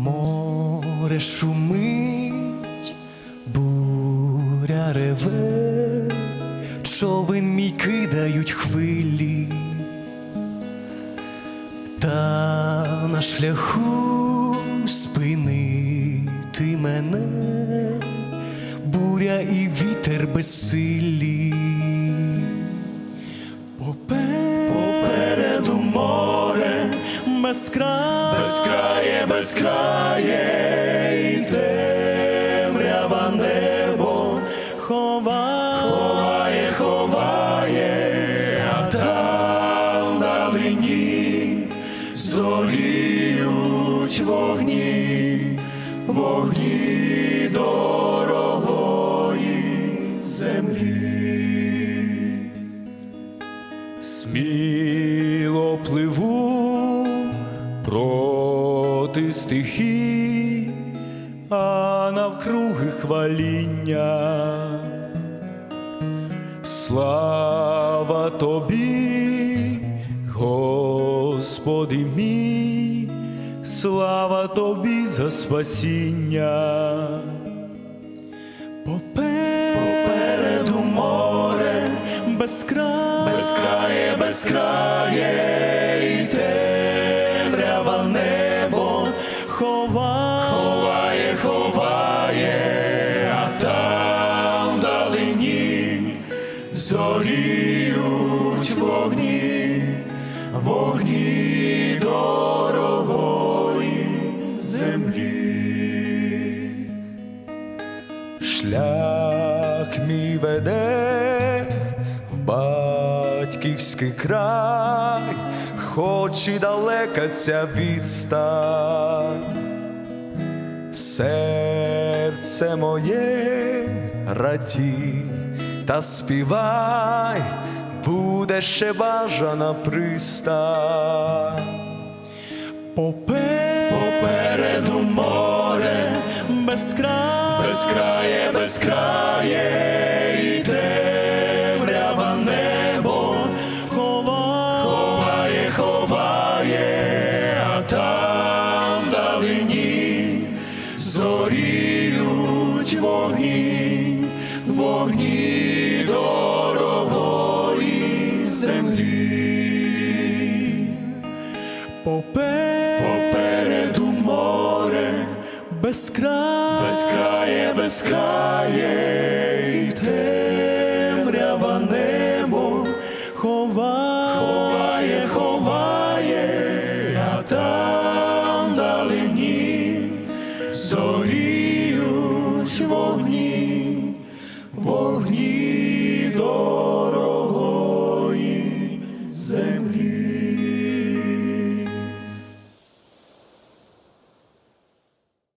Море шумить, буря реве, човен мій кидають хвилі, та на шляху спинити мене, буря і вітер безсилі. Попе- безкрає, безкрає, безкрає, і темрява небо ховає, ховає, ховає, а там вдалині зоріють вогні, вогні дорогої землі. Проти стихій, а навкруги хваління. Слава тобі, Господи мій, слава тобі за спасіння. Попереду море безкрає, безкрає, безкрає, зоріють вогні, вогні дорогої землі. Шлях мій веде в батьківський край, хоч і далека ця відстань, серце моє раді та співай, буде ще бажана пристань. Попе- Попереду море безкрає, безкрає, безкрає, і темрява небо ховає, ховає, ховає, а там вдалині зоріють вогні, вогні попереду море, без крає, без крає, без крає, і темрява небо ховає, ховає, ховає, а там далині зоріють вогні, вогні дорогої землі.